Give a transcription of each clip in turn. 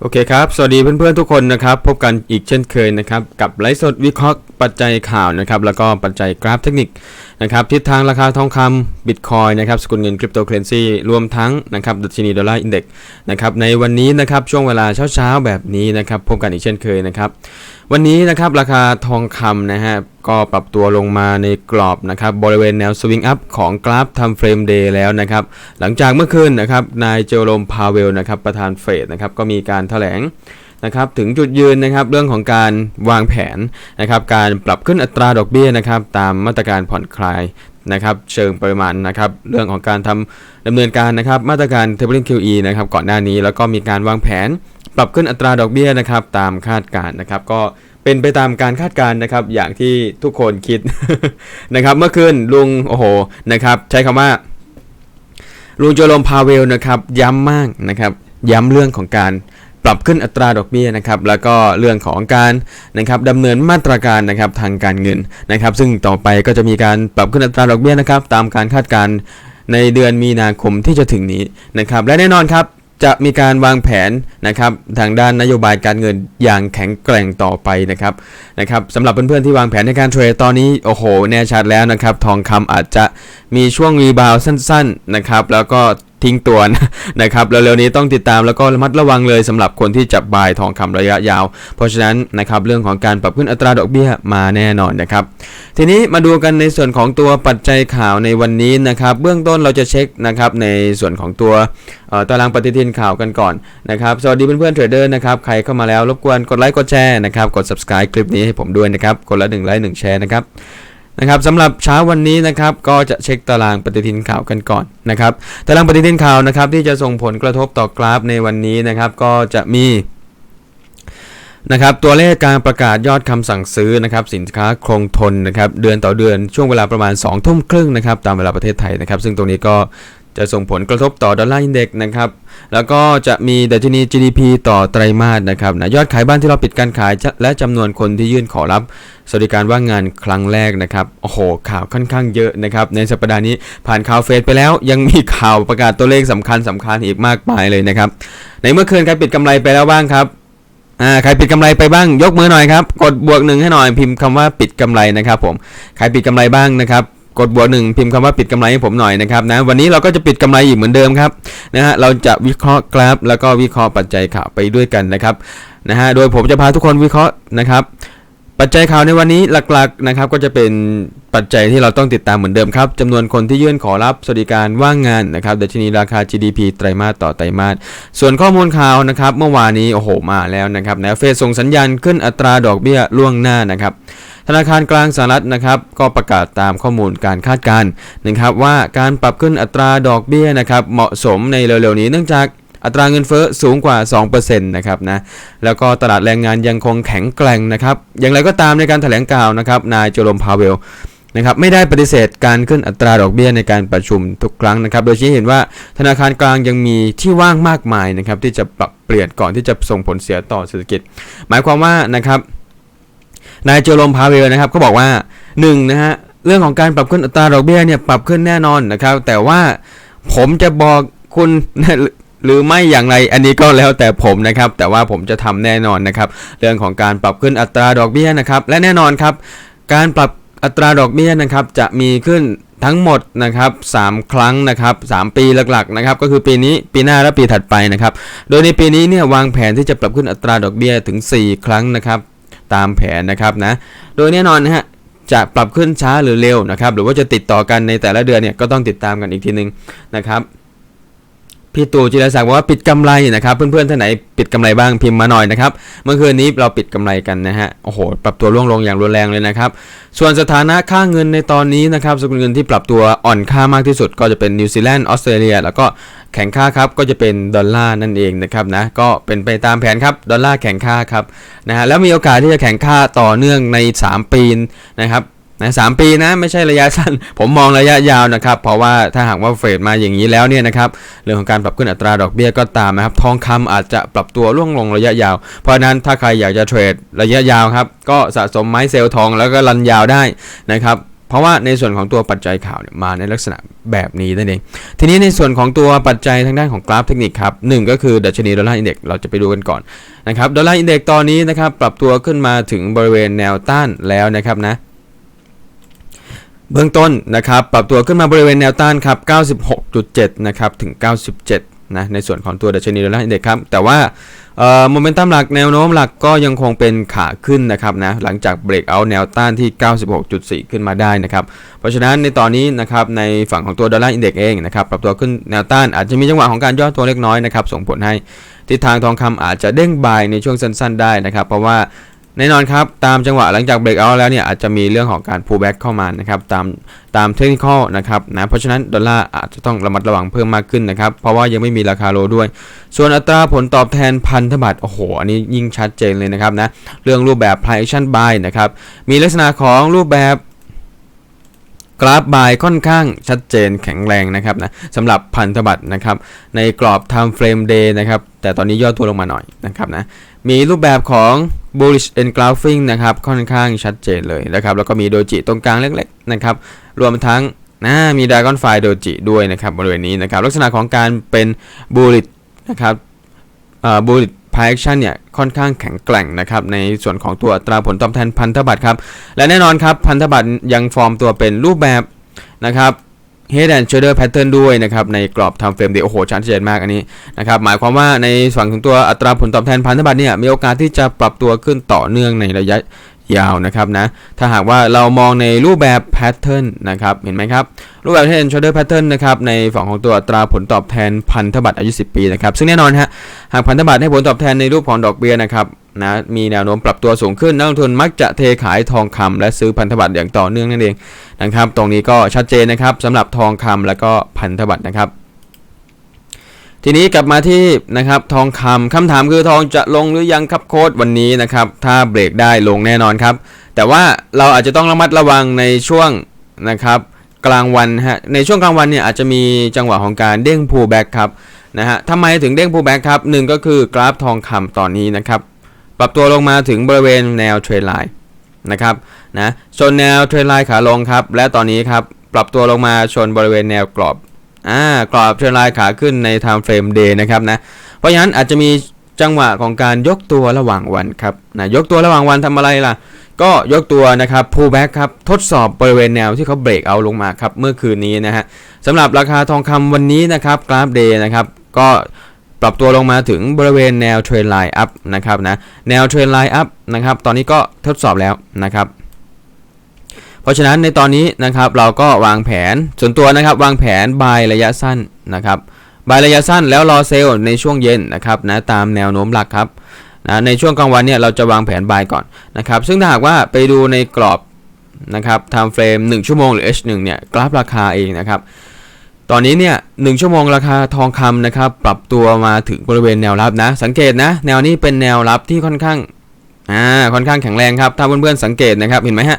โอเคครับ สวัสดีเพื่อนๆทุกคนนะครับ พบกันอีกเช่นเคยนะครับ กับไลฟ์สดวิเคราะห์ปัจจัยข่าวนะครับ แล้วก็ปัจจัยกราฟเทคนิคนะครับ ทิศทางราคาทองคำบิตคอยนะครับ สกุลเงินคริปโตเคอเรนซีรวมทั้งนะครับดัชนีดอลลาร์อินเด็กนะครับ ในวันนี้นะครับ ช่วงเวลาเช้าๆ แบบนี้นะครับ พบกันอีกเช่นเคยนะครับวันนี้นะครับราคาทองคำนะฮะก็ปรับตัวลงมาในกรอบนะครับบริเวณแนวสวิงอัพของกราฟทำเฟรมเดย์แล้วนะครับหลังจากเมื่อคืนนะครับนายเจอโรมพาเวลนะครับประธานเฟดนะครับก็มีการแถลงนะครับถึงจุดยืนนะครับเรื่องของการวางแผนนะครับการปรับขึ้นอัตราดอกเบี้ยนะครับตามมาตรการผ่อนคลายนะครับเชิงปริมาณนะครับเรื่องของการทำดำเนินการนะครับมาตรการ Tapering QE นะครับก่อนหน้านี้แล้วก็มีการวางแผน ปรับขึ้นอัตราดอกเบี้ยนะครับ ตามคาดการณ์นะครับ ก็เป็นไปตามการคาดการณ์นะครับ อย่างที่ทุกคนคิดนะครับ เมื่อคืนลุงโอ้โหนะครับ ใช้คำว่า ลุงโจโรมพาเวลนะครับ ย้ำมากนะครับ ย้ำเรื่องของการปรับขึ้นอัตราดอกเบี้ยนะครับ แล้วก็เรื่องของการนะครับดำเนินมาตรการนะครับทางการเงินนะครับ ซึ่งต่อไปก็จะมีการปรับขึ้นอัตราดอกเบี้ยนะครับ ตามการคาดการณ์ในเดือนมีนาคมที่จะถึงนี้นะครับ และแน่นอนครับ จะมีการวางแผนนะครับทางด้านนโยบายการเงินอย่างแข็งแกร่งต่อไปนะครับนะครับสำหรับเพื่อนๆที่วางแผนในการเทรดตอนนี้โอ้โหแน่ชัดแล้วนะครับ ทองคำอาจจะมีช่วงรีบาวด์สั้น ๆนะครับ แล้วก็ ทิ้งตัวนะครับเร็วๆนี้ต้องติดตามแล้วก็ระมัดระวังเลยสำหรับคนที่จับบายทองคำระยะยาว เพราะฉะนั้นนะครับเรื่องของการปรับขึ้นอัตราดอกเบี้ยมาแน่นอนนะครับทีนี้มาดูกันในส่วนของตัวปัจจัยข่าวในวันนี้นะครับเบื้องต้นเราจะเช็คนะครับในส่วนของตัวตารางปฏิทินข่าวกันก่อนนะครับสวัสดีเพื่อนๆเทรดเดอร์นะครับใครเข้ามาแล้วรบกวนกดไลค์กดแชร์นะครับกด subscribe คลิปนี้ให้ผมด้วยนะครับคนละหนึ่งไลค์หนึ่งแชร์นะครับ นะครับสำหรับเช้าวันนี้นะครับก็จะเช็คตารางปฏิทินข่าวกันก่อนนะครับตารางปฏิทินข่าวนะครับที่จะส่งผลกระทบต่อกราฟในวันนี้นะครับก็จะมีนะครับตัวเลขการประกาศยอดคำสั่งซื้อนะครับสินค้าคงทนนะครับเดือนต่อเดือนช่วงเวลาประมาณ2ทุ่มครึ่งนะครับตามเวลาประเทศไทยนะครับ ซึ่งตรงนี้ก็ จะส่งผลกระทบต่อดอลลาร์อินเด็กซ์นะครับ แล้วก็จะมีดัชนี GDP ต่อไตรมาสนะครับนะยอดขายบ้านที่เราปิดการขาย และจำนวนคนที่ยื่นขอรับ สวัสดิการว่างงานครั้งแรกนะครับ โอ้โห ข่าวค่อนข้างเยอะนะครับ ในสัปดาห์นี้ผ่านข่าวเฟสไปแล้ว ยังมีข่าวประกาศตัวเลขสำคัญสำคัญอีกมากมายเลยนะครับ ในเมื่อคืนใครปิดกำไรไปแล้วบ้างครับอ่าใครปิดกำไรไปบ้างยกมือหน่อยครับ กดบวกหนึ่งให้หน่อยพิมพ์คำว่าปิดกำไรนะครับผมใครปิดกำไรบ้างนะครับ กดบวกหนึ่งพิมพ์คำว่าปิดกำไรให้ผมหน่อยนะครับนะวันนี้เราก็จะปิดกำไรอีกเหมือนเดิมครับนะฮะเราจะวิเคราะห์กราฟ แล้วก็วิเคราะห์ปัจจัยข่าวไปด้วยกันนะครับนะฮะโดยผมจะพาทุกคนวิเคราะห์นะครับ ปัจจัยข่าวในวันนี้หลักๆนะครับก็จะเป็นปัจจัยที่เราต้องติดตามเหมือนเดิมครับจำนวนคนที่ยื่นขอรับสวัสดิการว่างงานนะครับดัชนีราคา GDP ไตรมาสต่อไตรมาสส่วนข้อมูลข่าวนะครับเมื่อวานนี้โอ้โหมาแล้วนะครับนะเฟดส่งสัญญาณขึ้นอัตราดอกเบี้ยล่วงหน้านะครับ ธนาคารกลางสหรัฐนะครับ ก็ประกาศตามข้อมูลการคาดการณ์นะครับ ว่าการปรับขึ้นอัตราดอกเบี้ยนะครับ เหมาะสมในเร็วๆนี้เนื่องจากอัตราเงินเฟ้อสูงกว่า 2%นะครับนะ แล้วก็ตลาดแรงงานยังคงแข็งแกร่งนะครับ อย่างไรก็ตามในการแถลงข่าวนะครับ นายโจโรมพาเวลนะครับไม่ได้ปฏิเสธการขึ้นอัตราดอกเบี้ยในการประชุมทุกครั้งนะครับ โดยชี้เห็นว่าธนาคารกลางยังมีที่ว่างมากมายนะครับที่จะปรับเปลี่ยนก่อนที่จะส่งผลเสียต่อเศรษฐกิจ หมายความว่านะครับ นายเจอโรมพาเวลนะครับก็บอกว่า1นะฮะเรื่องของการปรับขึ้นอัตราดอกเบี้ยเนี่ยปรับขึ้นแน่นอนนะครับ แต่ว่าผมจะบอกคุณหรือไม่อย่างไรอันนี้ก็แล้วแต่ผมนะครับ แต่ว่าผมจะทำแน่นอนนะครับ เรื่องของการปรับขึ้นอัตราดอกเบี้ยนะครับ และแน่นอนครับ การปรับอัตราดอกเบี้ยนะครับจะมีขึ้นทั้งหมดนะครับ 3 ครั้งนะครับ 3 ปีหลักๆนะครับ ก็คือปีนี้ปีหน้าและปีถัดไปนะครับ โดยในปีนี้เนี่ยวางแผนที่จะปรับขึ้นอัตราดอกเบี้ยถึง 4 ครั้งนะครับ ตามแผนนะครับนะโดยแน่นอนนะฮะจะปรับขึ้นช้าหรือเร็วนะครับหรือว่าจะติดต่อกันในแต่ละเดือนเนี่ยก็ต้องติดตามกันอีกทีนึงนะครับ พี่ตู่จิรศักดิ์บอกว่าปิดกำไรนะครับเพื่อนๆท่านไหนปิดกำไรบ้างพิมพ์มาหน่อยนะครับเมื่อคืนนี้เราปิดกำไรกันนะฮะโอ้โหปรับตัวร่วงลงอย่างรุนแรงเลยนะครับส่วนสถานะค่าเงินในตอนนี้นะครับสกุลเงินที่ปรับตัวอ่อนค่ามากที่สุด ก็จะเป็นนิวซีแลนด์ออสเตรเลีย แล้วก็แข็งค่าครับก็จะเป็นดอลลาร์นั่นเองนะครับนะก็เป็นไปตามแผนครับดอลลาร์แข็งค่าครับนะฮะแล้วมีโอกาสที่จะแข็งค่าต่อเนื่องใน 3 ปีนะครับ นะสามปีนะไม่ใช่ระยะสั้น ผมมองระยะยาวนะครับ เพราะว่าถ้าหากว่าเฟดมาอย่างนี้แล้วเนี่ยนะครับเรื่องของการปรับขึ้นอัตราดอกเบี้ยก็ตามนะครับทองคำอาจจะปรับตัวร่วงลงระยะยาว เพราะฉะนั้นถ้าใครอยากจะเทรดระยะยาวครับก็สะสมไม้เซลล์ทองแล้วก็รันยาวได้นะครับเพราะว่าในส่วนของตัวปัจจัยข่าวเนี่ยมาในลักษณะแบบนี้นั่นเอง ทีนี้ในส่วนของตัวปัจจัยทางด้านของกราฟเทคนิคครับหนึ่งก็คือดัชนีดอลลาร์อินเด็กเราจะไปดูกันก่อนนะครับดอลลาร์อินเด็กตอนนี้นะครับปรับตัวขึ้นมาถึงบริเวณแนวต้านแล้วนะครับนะ เบื้องต้นนะครับปรับตัวขึ้นมาบริเวณแนวต้านครับ 96.7 นะครับถึง 97 นะในส่วนของตัวดัชนีดอลลาร์อินเด็กซ์ครับ แต่ว่าโมเมนตัมหลักแนวโน้มหลักก็ยังคงเป็นขาขึ้นนะครับนะหลังจากเบรกเอาแนวต้านที่ 96.4 ขึ้นมาได้นะครับเพราะฉะนั้นในตอนนี้นะครับในฝั่งของตัวดอลลาร์อินเด็กซ์เองนะครับปรับตัวขึ้นแนวต้านอาจจะมีจังหวะของการย่อตัวเล็กน้อยนะครับส่งผลให้ทิศทางทองคำอาจจะเด้งบายในช่วงสั้น ๆ ได้นะครับ เพราะว่า แน่นอนครับตามจังหวะหลังจากเบรกเอาแล้วเนี่ยอาจจะมีเรื่องของการ pull back เข้ามานะครับตามตามเทคนิคนะครับนะเพราะฉะนั้นดอลลาร์อาจจะต้องระมัดระวังเพิ่มมากขึ้นนะครับเพราะว่ายังไม่มีราคาโลด้วย ส่วนอัตราผลตอบแทนพันธบัตรโอ้โห อันนี้ยิ่งชัดเจนเลยนะครับนะเรื่องรูปแบบ price action buy นะครับมีลักษณะของรูปแบบกราฟบายค่อนข้างชัดเจนแข็งแรงนะครับนะสำหรับพันธบัตรนะครับในกรอบ time frame day นะครับแต่ตอนนี้ย่อตัวลงมาหน่อยนะครับนะมีรูปแบบของ bullish engulfing นะครับค่อนข้างชัดเจนเลยนะครับแล้วก็มีโดจิตรงกลางเล็กๆนะครับรวมทั้งนะมี Dragon Fly โดจิด้วยนะครับบริเวณนี้นะครับลักษณะของการเป็น bullish นะครับเอ่อ bullish price action เนี่ยค่อนข้างแข็งแกร่งนะครับในส่วนของตัวตราผลตอบแทนพันธบัตรครับ และแน่นอนครับพันธบัตรยังฟอร์มตัวเป็นรูปแบบนะครับ Head and Shoulder Pattern ด้วยนะครับในกรอบ Time Frame เดียวโอ้โหชัดเจนมากอันนี้นะครับหมายความว่าในฝั่งของตัวอัตราผลตอบแทนพันธบัตรเนี่ยมีโอกาสที่จะปรับตัวขึ้นต่อเนื่องในระยะยาวนะครับนะถ้าหากว่าเรามองในรูปแบบ Pattern นะครับเห็นไหมครับรูปแบบ Head and Shoulder Pattern นะครับในฝั่งของตัวอัตราผลตอบแทนพันธบัตรอายุ 10 ปีนะครับซึ่งแน่นอนฮะหากพันธบัตรให้ผลตอบแทนในรูปของดอกเบี้ยนะครับ นะมีแนวโน้มปรับตัวสูงขึ้นนักลงทุนมักจะเทขายทองคำและซื้อพันธบัตรอย่างต่อเนื่องนั่นเองนะครับ ตรงนี้ก็ชัดเจนนะครับสำหรับทองคำและก็พันธบัตรนะครับ ทีนี้กลับมาที่นะครับทองคำคำถามคือทองจะลงหรือยังครับโค้ดวันนี้นะครับ ถ้าเบรกได้ลงแน่นอนครับ แต่ว่าเราอาจจะต้องระมัดระวังในช่วงนะครับกลางวันฮะในช่วงกลางวันเนี่ยอาจจะมีจังหวะของการเด้ง pull back ครับนะฮะทำไมถึงเด้ง pull back ครับหนึ่งก็คือกราฟทองคำตอนนี้นะครับ ปรับตัวลงมาถึงบริเวณแนวเทรนไลน์นะครับนะชนแนวเทรนไลน์ขาลงครับ และตอนนี้ครับปรับตัวลงมาชนบริเวณแนวกรอบอ่ากรอบเทรนไลน์ขาขึ้นใน time frame day นะครับนะเพราะฉะนั้นอาจจะมีจังหวะของการยกตัวระหว่างวันครับนะยกตัวระหว่างวันทำอะไรล่ะ ก็ยกตัวนะครับ pull back ครับทดสอบบริเวณแนวที่เขาเบรกเอาลงมาครับเมื่อคืนนี้นะฮะสำหรับราคาทองคำวันนี้นะครับกราฟเดย์นะครับก็ ปรับตัวลงมาถึงบริเวณแนวเทรนไลน์อัพนะครับนะแนวเทรนไลน์อัพนะครับตอนนี้ก็ทดสอบแล้วนะครับเพราะฉะนั้นในตอนนี้นะครับเราก็วางแผนส่วนตัวนะครับวางแผนบายระยะสั้นนะครับบายระยะสั้นแล้วรอเซลล์ในช่วงเย็นนะครับนะตามแนวโน้มหลักครับนะในช่วงกลางวันเนี่ยเราจะวางแผนบายก่อนนะครับซึ่งถ้าหากว่าไปดูในกรอบนะครับ time frame 1ชั่วโมงหรือ H1 เนี่ยกราฟราคาเองนะครับ ตอนนี้เนี่ยหชั่วโมงราคาทองคำนะครับ ปรับตัวมาถึงบริเวณแนวรับนะ สังเกตนะ แนวนี้เป็นแนวรับที่ค่อนข้างอ่าค่อนข้างแข็งแรงครับ ถ้าเพื่อนๆสังเกตนะครับเห็นไหมฮะ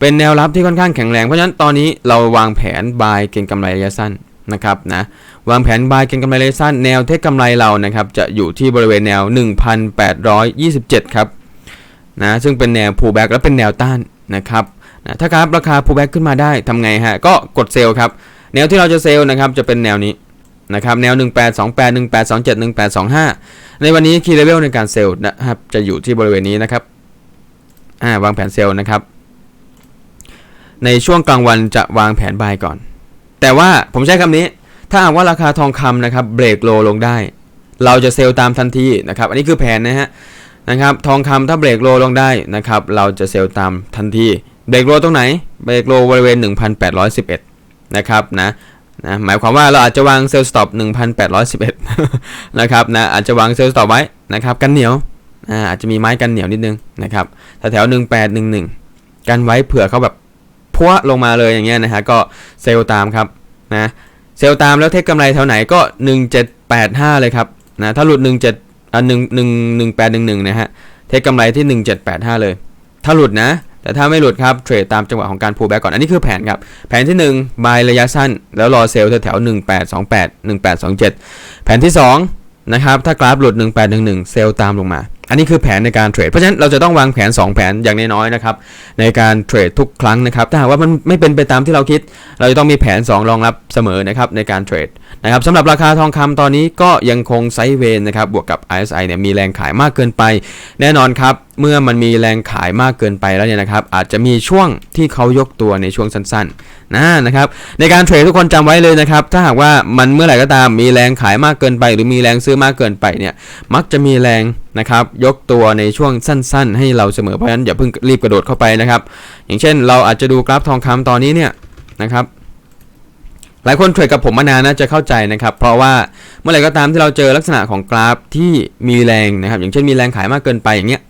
เป็นแนวรับที่ค่อนข้างแข็งแรงเพราะฉะนั้นตอนนี้เราวางแผนบายเก็งกำไรระยะสั้นนะครับนะวางแผนบายเก็งกำไรระยะสั้นแนวเทคกำไรเรานะครับจะอยู่ที่บริเวณแนว 1,827 ครับนะซึ่งเป็นแนว pullback และเป็นแนวต้านนะครับนะถ้ากราฟราคา pullback ขึ้นมาได้ทำไงฮะก็กดเซลล์ครับ แนวที่เราจะเซลล์นะครับจะเป็นแนวนี้นะครับแนว 1828 1827 1825 ในวันนี้คีย์เลเวลในการเซลล์นะครับจะอยู่ที่บริเวณนี้นะครับาวางแผนเซลล์นะครับ ในช่วงกลางวันจะวางแผนบายก่อน แต่ว่าผมใช้คำนี้ ถ้าหากว่าราคาทองคำนะครับเบรกโลลงได้ เราจะเซลล์ตามทันทีนะครับ อันนี้คือแผนนะฮะนะครับทองคำถ้าเบรกโลลงได้นะครับ เราจะเซลล์ตามทันทีเบรกโลตรงไหนเบรกโลบริเวณ 1811 นะครับนะนะหมายความว่าเราอาจจะวางเซลล์สต็อป1,811 นะครับนะอาจจะวางเซลล์สต็อปไว้นะครับกันเหนียวอ่าอาจจะมีไม้กันเหนียวนิดนึงนะครับแถวๆ1811 กันไว้เผื่อเขาแบบพัวลงมาเลยอย่างเงี้ยนะฮะก็เซลล์ตามครับนะเซลล์ตามแล้วเทคกำไรแถวไหนก็ 1785 เลยครับนะถ้าหลุด 17อ่า1 1 1811นะฮะเทคกำไรที่ 1785 เลย ถ้าหลุดนะ แต่ถ้าไม่หลุดครับเทรดตามจังหวะของการ pull back ก่อน อันนี้คือแผนครับ แผนที่1บายระยะสั้น แล้วรอเซลล์แถวๆ1828 1827 แผนที่2นะครับถ้ากราฟหลุด 1811 เซลล์ตามลงมา อันนี้คือแผนในการเทรด เพราะฉะนั้นเราจะต้องวางแผน 2 แผนอย่างน้อยๆนะครับในการเทรดทุกครั้งนะครับ ถ้าหากว่ามันไม่เป็นไปตามที่เราคิด เราจะต้องมีแผน 2 รองรับเสมอนะครับในการเทรด นะครับสำหรับราคาทองคำตอนนี้ก็ยังคงไซด์เวย์นะครับบวกกับ RSI เนี่ยมีแรงขายมากเกินไป แน่นอนครับเมื่อมันมีแรงขายมากเกินไปแล้วเนี่ยนะครับอาจจะมีช่วงที่เขายกตัวในช่วงสั้นๆนะนะครับในการเทรดทุกคนจำไว้เลยนะครับถ้าหากว่ามันเมื่อไหร่ก็ตามมีแรงขายมากเกินไป หรือมีแรงซื้อมากเกินไปเนี่ยมักจะมีแรงนะครับยกตัวในช่วงสั้น ๆ ให้เราเสมอเพราะฉะนั้นอย่าเพิ่งรีบกระโดดเข้าไปนะครับอย่างเช่น เราอาจจะดูกราฟทองคำตอนนี้เนี่ยนะครับ หลายคนเทรดกับผมมานานนะจะเข้าใจนะครับ เพราะว่าเมื่อไหร่ก็ตามที่เราเจอลักษณะของกราฟที่มีแรงนะครับ อย่างเช่นมีแรงขายมากเกินไปอย่างเงี้ย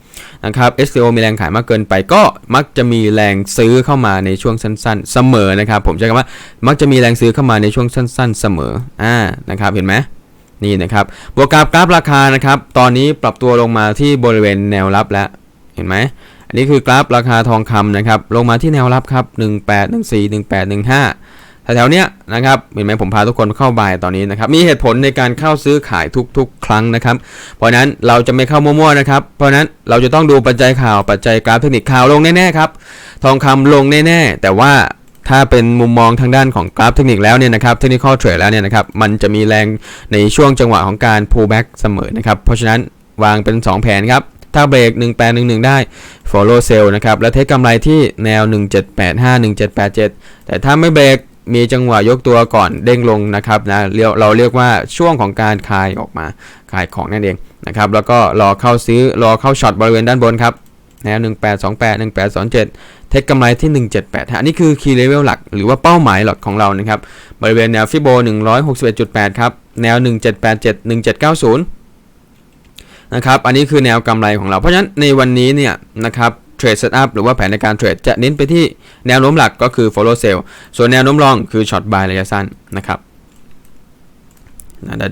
นะครับ SCO มีแรงขายมากเกินไป ก็มักจะมีแรงซื้อเข้ามาในช่วงสั้น ๆ เสมอนะครับ ผมใช้คำว่ามักจะมีแรงซื้อเข้ามาในช่วงสั้น ๆ เสมออ่านะครับเห็นไหมนี่นะครับบวกกับกราฟราคานะครับ ตอนนี้ปรับตัวลงมาที่บริเวณแนวรับแล้วเห็นไหมอันนี้คือกราฟราคาทองคำนะครับลงมาที่แนวรับครับ 1814 1815 แถวๆเนี้ยนะครับเห็นไหมผมพาทุกคนเข้าบายตอนนี้นะครับมีเหตุผลในการเข้าซื้อขายทุกๆ ครั้งนะครับ เพราะนั้นเราจะไม่เข้ามั่วๆนะครับเพราะนั้นเราจะต้องดูปัจจัยข่าวปัจจัยกราฟเทคนิคข่าวลงแน่ๆครับทองคำลงแน่ๆแต่ว่าถ้าเป็นมุมมองทางด้านของกราฟเทคนิคแล้วเนี่ยนะครับเทคนิคอลเทรดแล้วเนี่ยนะครับมันจะมีแรงในช่วงจังหวะของการ pull back เสมอนะครับเพราะฉะนั้นวางเป็น 2 แผนครับ ถ้าเบรก 1811 ได้ follow sell นะครับ แล้วเทคกำไรที่แนว 1785 1787 แต่ถ้าไม่เบรก มีจังหวะยกตัวก่อนเด้งลงนะครับนะเรียเราเรียกว่าช่วงของการคายออกมาคายของนั่นเองนะครับแล้วก็รอเข้าซื้อรอเข้าช็อตบริเวณด้านบนครับแนว1828 1827เจ็ดเทคกำไรที่ 1785อันนี้คือ key level หลัก หรือว่าเป้าหมายหลักของเรานะครับ บริเวณแนวฟิโบ161.8 ครับ แนว 1787 1790 นะครับ อันนี้คือแนวกำไรของเรา เพราะฉะนั้นในวันนี้เนี่ยนะครับ เทรดเซตอัพหรือว่าแผนในการเทรดจะเน้นไปที่แนวโน้มหลักก็คือ follow sell ส่วนแนวโน้มรองคือ short buy ระยะสั้นนะครับ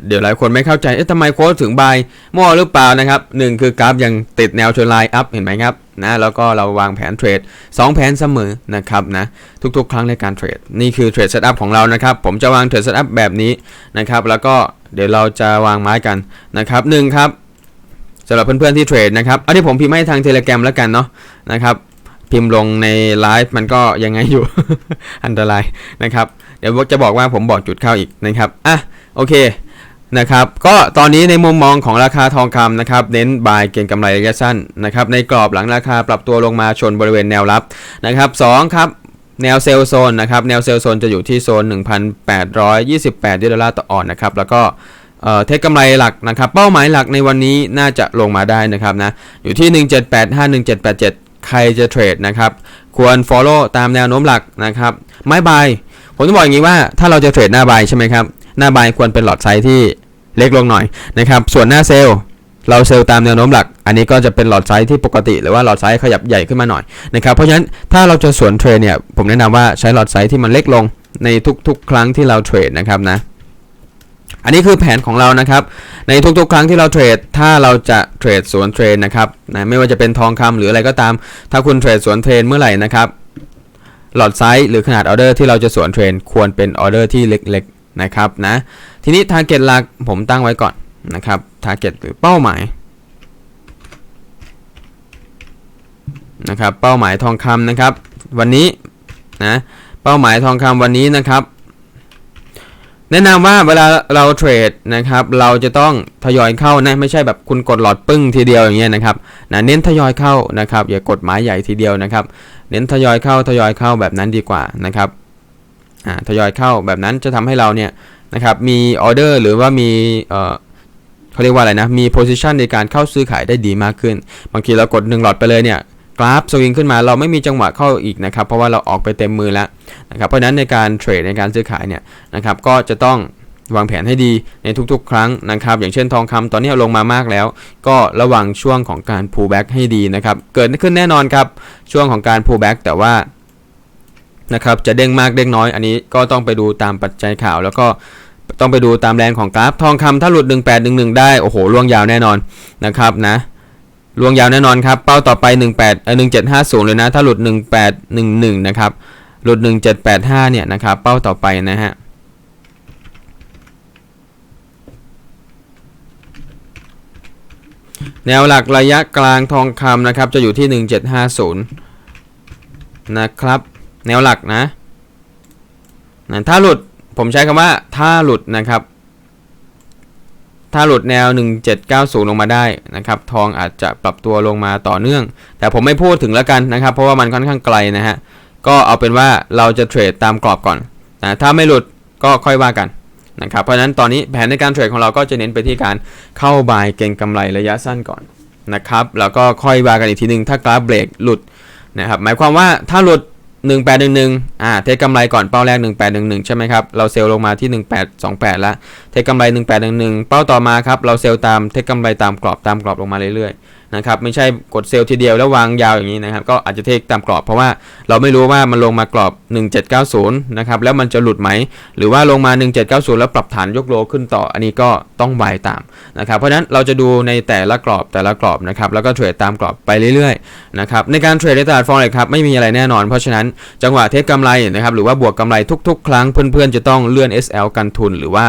เดี๋ยวหลายคนไม่เข้าใจ เอ๊ะทำไมโค้ดถึง buy มั่วหรือเปล่านะครับหนึ่งคือกราฟยังติดแนวเทรนไลน์อัพเห็นไหมครับนะแล้วก็เราวางแผนเทรด 2 แผนเสมอนะครับนะทุกๆ ครั้งในการเทรด นี่คือเทรดเซตอัพของเรานะครับ ผมจะวางเทรดเซตอัพแบบนี้นะครับ แล้วก็เดี๋ยวเราจะวางไม้กันนะครับหนึ่งครับ สำหรับเพื่อนๆที่เทรดนะครับอันนี้ผมพิมพ์ให้ทางเทเล gram แล้วกันเนาะนะครับพิมพ์ลงในไลฟ์มันก็ยังไงอยู่ อันตรายนะครับ เดี๋ยวจะบอกว่าผมบอกจุดเข้าอีกนะครับอะโอเคนะครับก็ตอนนี้ในมุมมองของราคาทองคำนะครับเน้นบายเก็งกำไรระยะสั้นนะครับในกรอบหลังราคาปรับตัวลงมาชนบริเวณแนวรับนะครับสองครับแนวเซลโซนนะครับแนวเซลโซนจะอยู่ที่โซน 1,828ดอลลาร์ต่อออนนะครับแล้วก็ เทคกำไรหลักนะครับเป้าหมายหลักในวันนี้น่าจะลงมาได้นะครับนะอยู่ที่ 1785 1787 ใครจะเทรดนะครับควร follow ตามแนวโน้มหลักนะครับไม้บายผมจะบอกอย่างนี้ว่าถ้าเราจะเทรดหน้าบายใช่ไหมครับหน้าบายควรเป็นหลอดไซส์ที่เล็กลงหน่อยนะครับส่วนหน้าเซลล์เราเซลล์ตามแนวโน้มหลัก อันนี้ก็จะเป็นหลอดไซส์ที่ปกติ หรือว่าหลอดไซส์ขยับใหญ่ขึ้นมาหน่อยนะครับเพราะฉะนั้นถ้าเราจะสวนเทรดเนี่ยผมแนะนำว่าใช้หลอดไซส์ที่มันเล็กลงในทุกๆ ครั้งที่เราเทรดนะครับนะ อันนี้คือแผนของเรานะครับ ในทุกๆ ครั้งที่เราเทรด ถ้าเราจะเทรดสวนเทรนนะครับนะไม่ว่าจะเป็นทองคำหรืออะไรก็ตาม ถ้าคุณเทรดสวนเทรนเมื่อไหร่นะครับหลอดไซส์หรือขนาดออเดอร์ที่เราจะสวนเทรนควรเป็นออเดอร์ที่เล็กๆนะครับนะทีนี้ target หลักผมตั้งไว้ก่อนนะครับ target หรือเป้าหมายนะครับเป้าหมายทองคำนะครับ วันนี้นะเป้าหมายทองคำวันนี้นะครับ แนะนำว่าเวลาเราเทรดนะครับ เราจะต้องทยอยเข้านะไม่ใช่แบบคุณกดหลอดปึ้งทีเดียวอย่างเงี้ยนะครับนะเน้นทยอยเข้านะครับ อย่ากดหมายใหญ่ทีเดียวนะครับ เน้นทยอยเข้าทยอยเข้าแบบนั้นดีกว่านะครับอ่าทยอยเข้าแบบนั้นจะทำให้เราเนี่ยนะครับมีออเดอร์หรือว่ามีเอ่อเขาเรียกว่าอะไรนะมีโพซิชันในการเข้าซื้อขายได้ดีมากขึ้น บางทีเรากด1หลอดไปเลยเนี่ย กราฟสวิงขึ้นมาเราไม่มีจังหวะเข้าอีกนะครับ เพราะว่าเราออกไปเต็มมือแล้วนะครับเพราะนั้นในการเทรดในการซื้อขายเนี่ยนะครับก็จะต้องวางแผนให้ดีในทุกๆ ครั้งนะครับ อย่างเช่นทองคำตอนนี้ลงมามากแล้ว ก็ระวังช่วงของการ pull back ให้ดีนะครับ เกิดขึ้นแน่นอนครับ ช่วงของการ pull back แต่ว่านะครับจะเด้งมากเด้งน้อย อันนี้ก็ต้องไปดูตามปัจจัยข่าว แล้วก็ต้องไปดูตามแรงของกราฟ ทองคำถ้าหลุด 1811 ได้ โอ้โหล่วงยาวแน่นอนนะครับนะ ลวงยาวแน่นอนครับ เป้าต่อไป 18เอ่อ1750 เลยนะ ถ้าหลุด 1811 นะครับ หลุด 1785 เนี่ยนะครับ เป้าต่อไปนะฮะ แนวหลักระยะกลางทองคำนะครับ จะอยู่ที่ 1750 นะครับ แนวหลักนะนะ ถ้าหลุด ผมใช้คำว่า ถ้าหลุดนะครับ ถ้าหลุดแนว 1790 ลงมาได้นะครับทองอาจจะปรับตัวลงมาต่อเนื่อง แต่ผมไม่พูดถึงแล้วกันนะครับ เพราะว่ามันค่อนข้างไกลนะฮะก็เอาเป็นว่าเราจะเทรดตามกรอบก่อนนะถ้าไม่หลุดก็ค่อยว่ากันนะครับเพราะฉะนั้นตอนนี้แผนในการเทรดของเราก็จะเน้นไปที่การเข้าบายเก็งกำไรระยะสั้นก่อนนะครับแล้วก็ค่อยว่ากันอีกทีหนึ่งถ้ากราฟเบรกหลุดนะครับหมายความว่าถ้าหลุด 1811อ่าเทคกำไรก่อนเป้าแรก 1811 ใช่ไหมครับ เราเซลลงมาที่ 1828 แล้ว เทคกำไร 1811 เป้าต่อมาครับ เราเซลตามเทคกำไรตามกรอบตามกรอบลงมาเรื่อยๆ นะครับไม่ใช่กดเซลล์ทีเดียวแล้ววางยาวอย่างนี้นะครับก็อาจจะเทคตามกรอบเพราะว่าเราไม่รู้ว่ามันลงมากรอบ 1790นะครับแล้วมันจะหลุดไหม หรือว่าลงมา 1790 แล้วปรับฐานยกโลขึ้นต่ออันนี้ก็ต้องไวตามนะครับเพราะฉะนั้นเราจะดูในแต่ละกรอบแต่ละกรอบนะครับแล้วก็เทรดตามกรอบไปเรื่อยๆนะครับในการเทรดในตลาดฟอเร็กครับไม่มีอะไรแน่นอน เพราะฉะนั้นจังหวะเทคกำไรนะครับหรือว่าบวกกำไรทุก ๆ ครั้งเพื่อนๆจะต้องเลื่อน SL กันทุนหรือว่า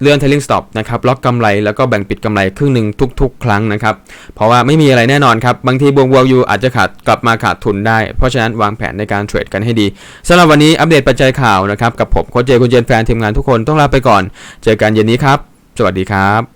เลื่อน trailing stop นะครับล็อกกำไรแล้วก็แบ่งปิดกำไรครึ่งหนึ่งทุก ๆ ครั้งนะครับ เพราะว่าไม่มีอะไรแน่นอนครับ บางทีบวกบวกอยู่อาจจะขาดกลับมาขาดทุนได้ เพราะฉะนั้นวางแผนในการเทรดกันให้ดีสำหรับวันนี้อัปเดตปัจจัยข่าวนะครับ กับผมโค้ชเจคุณเจนแฟนทีมงานทุกคนต้องลาไปก่อน เจอกันเย็นนี้ครับ สวัสดีครับ